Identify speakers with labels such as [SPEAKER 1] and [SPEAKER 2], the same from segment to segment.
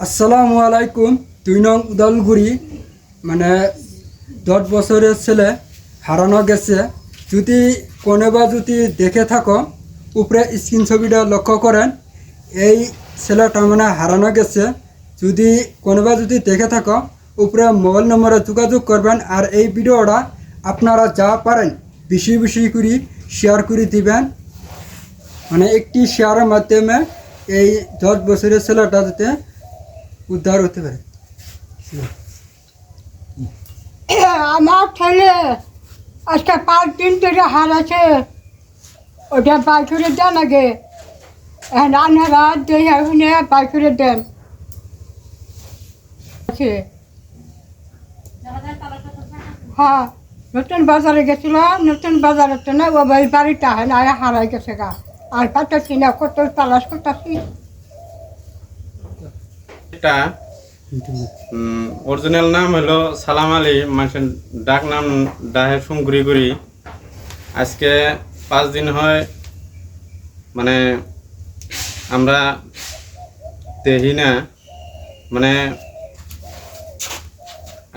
[SPEAKER 1] আসসালামু আলাইকুম, দুই নং উদালগুড়ি মানে দশ বছরের ছেলে হারানো গেছে। যদি কোনোবা যদি দেখে থাকো, উপরে স্ক্রিন ছবিটা লক্ষ্য করেন, এই ছেলেটা মানে হারানো গেছে। যদি কোনোবা যদি দেখে থাকো, উপরে মোবাইল নম্বরে যোগাযোগ করবেন আর এই ভিডিওটা আপনারা যা পারেন বেশি বেশি করে শেয়ার করে দিবেন। মানে একটি শেয়ারের মাধ্যমে এই দশ বছরের ছেলেটা যাতে উদ্ধার হতে পারে।
[SPEAKER 2] আমার ছেলে আজকে পাঁচ দিন ধরে হারাছে ওটা বাই করে দেন আগে। রান্নারা দিয়ে উনি দেন। আছে। হ্যাঁ নতুন বাজারে গেছিল, নতুন বাজারে তো না, ও বাড়ি বাড়িটা হয় হারাই গেছে গা। আর পাঠাচ্ছি না, কত তালাশ করতেছি।
[SPEAKER 3] এটা অরিজিনাল নাম হলো সালাম আলী, মানুষের ডাক নাম ডাহে সুমগুড়ি গুড়ি আজকে পাঁচ দিন হয় মানে আমরা দেখি না মানে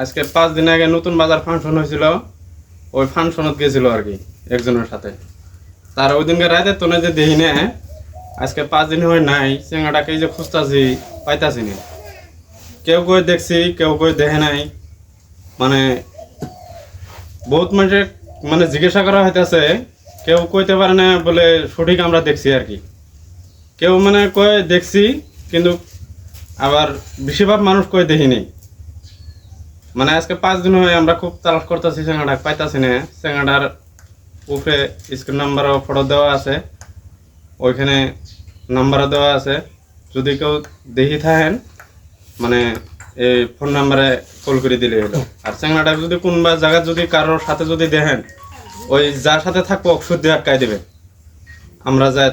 [SPEAKER 3] আজকে পাঁচ দিন আগে নতুন বাজার ফাংশন হয়েছিল, ওই ফাংশনত গেছিল আর কি, একজনের সাথে। তার ওই দিনকে রাতে তো না যে দেখি না, আজকে পাঁচ দিন হয় নাই, চেঙ্গাটাকে যে খুঁজতাছি, পাইতাছি না। কেউ কই দেখছি, কেউ কই দেখে নাই। মানে বহুত মানুষের মানে জিজ্ঞাসা করা হইতেছে, কেউ কইতে পারে না বলে সঠিক আমরা দেখছি আর কি। কেউ মানে কয় দেখছি, কিন্তু আবার বেশিরভাগ মানুষ কই দেখি নেই। মানে আজকে পাঁচ দিন হয়ে আমরা খুব তালাশ করতেছি চেঙ্গাটা পাইতাছি না। চেঙ্গাটার উপরে স্ক্রিন নাম্বারও ফটো দেওয়া আছে, ওইখানে নাম্বারও দেওয়া আছে। যদি কেউ দেখি থাকেন মানে এই ফোন নাম্বারে কল করে দিলে হলো। আর চ্যাংড়াটা যদি কোনবা জায়গা যদি কারোর সাথে যদি দেখেন, ওই যার সাথে থাকব ওষুধ দিয়ে আটকাই দেবে। আমরা যাই